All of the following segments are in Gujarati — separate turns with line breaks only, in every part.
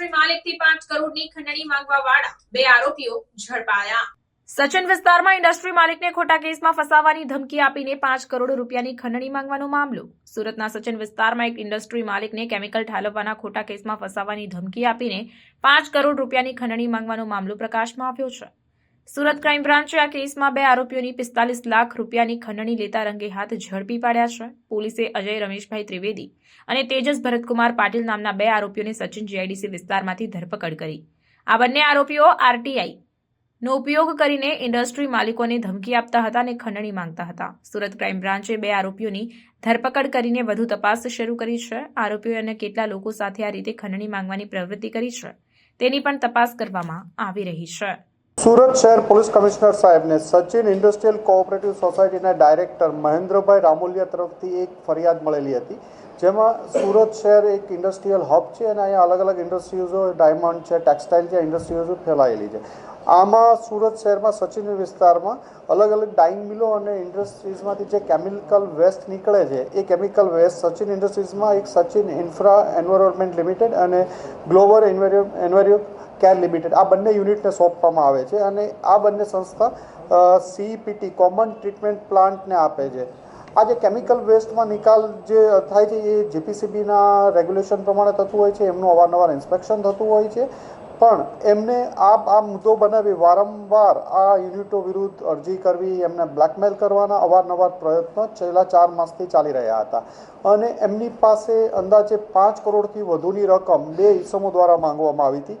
ઇન્ડસ્ટ્રી માલિકથી પાંચ કરોડની ખંડણી માંગવા વાળા બે આરોપીઓ ઝડપાયા. સચિન વિસ્તારમાં ઇન્ડસ્ટ્રી માલિકને ખોટા કેસમાં ફસાવવાની ધમકી આપીને પાંચ કરોડ રૂપિયાની ખંડણી માંગવાનો મામલો. સુરતના સચિન વિસ્તારમાં એક ઇન્ડસ્ટ્રી માલિકને કેમિકલ ઠાલવવાના ખોટા કેસમાં ફસાવવાની ધમકી આપીને પાંચ કરોડ રૂપિયાની ખંડણી માંગવાનો મામલો પ્રકાશમાં આવ્યો છે. સુરત ક્રાઇમ બ્રાન્ચે આ કેસમાં બે આરોપીઓની પિસ્તાલીસ લાખ રૂપિયાની ખંડણી લેતા રંગે હાથ ઝડપી પાડ્યા છે. પોલીસે અજય રમેશભાઈ ત્રિવેદી અને તેજસ ભરતકુમાર પાટીલ નામના બે આરોપીઓને સચિન જીઆઈડીસી વિસ્તારમાંથી ધરપકડ કરી. આ બંને આરોપીઓ આરટીઆઈ નો ઉપયોગ કરીને ઇન્ડસ્ટ્રી માલિકોને ધમકી આપતા હતા અને ખંડણી માંગતા હતા. સુરત ક્રાઇમ બ્રાન્ચે બે આરોપીઓની ધરપકડ કરીને વધુ તપાસ શરૂ કરી છે. આરોપીઓ અને કેટલા લોકો સાથે આ રીતે ખંડણી માંગવાની પ્રવૃત્તિ કરી છે તેની પણ તપાસ કરવામાં આવી રહી છે.
સુરત શહેર પોલીસ કમિશનર સાહેબને સચિન ઇન્ડસ્ટ્રીયલ કોઓપરેટિવ સોસાયટીના ડાયરેક્ટર મહેન્દ્રભાઈ રામોલિયા તરફથી એક ફરિયાદ મળેલી હતી, જેમાં સુરત શહેર એક ઇન્ડસ્ટ્રીયલ હબ છે અને અહીંયા અલગ અલગ ઇન્ડસ્ટ્રીઝો, ડાયમંડ છે, ટેક્સટાઇલ છે, ઇન્ડસ્ટ્રીઝો ફેલાયેલી છે. આમાં સુરત શહેરમાં સચિન વિસ્તારમાં અલગ અલગ ડાઇંગ મિલો અને ઇન્ડસ્ટ્રીઝમાંથી જે કેમિકલ વેસ્ટ નીકળે છે, એ કેમિકલ વેસ્ટ સચિન ઇન્ડસ્ટ્રીઝમાં એક સચિન ઇન્ફ્રા એન્વાયરમેન્ટ લિમિટેડ અને ગ્લોબલ એન્વાયર કેર લિમિટેડ આ બંને યુનિટને સોંપવામાં આવે છે અને આ બંને સંસ્થા સીઈપીટી કોમન ટ્રીટમેન્ટ પ્લાન્ટને આપે છે. આ જે કેમિકલ વેસ્ટમાં નિકાલ જે થાય છે, એ જીપીસીબીના રેગ્યુલેશન પ્રમાણે થતું હોય છે, એમનું અવારનવાર ઇન્સ્પેક્શન થતું હોય છે. પણ એમને આ આ મુદ્દો બનાવી વારંવાર આ યુનિટો વિરુદ્ધ અરજી કરવી, એમને બ્લેકમેલ કરવાના અવારનવાર પ્રયત્નો છેલ્લા ચાર માસથી ચાલી રહ્યા હતા. અને એમની પાસે અંદાજે પાંચ કરોડથી વધુની રકમ બે ઇસમો દ્વારા માંગવામાં આવી હતી.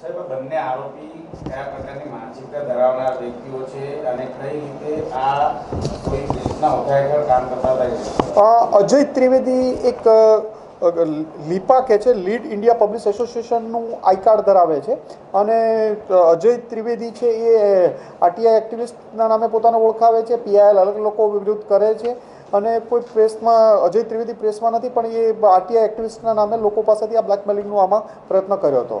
સાહેબ
અજય ત્રિવેદી એક લીપા કે છે, લીડ ઇન્ડિયા પબ્લિક એસોસિએશનનું આઈ કાર્ડ ધરાવે છે. અને અજય ત્રિવેદી છે એ આરટીઆઈ એક્ટિવિસ્ટના નામે પોતાને ઓળખાવે છે, પીઆઈએલ અલગ લોકો વિરુદ્ધ કરે છે. અને કોઈ પ્રેસમાં, અજય ત્રિવેદી પ્રેસમાં નથી, પણ એ આરટીઆઈ એક્ટિવિસ્ટના નામે લોકો પાસેથી આ બ્લેકમેલિંગનો આમાં પ્રયત્ન કર્યો હતો.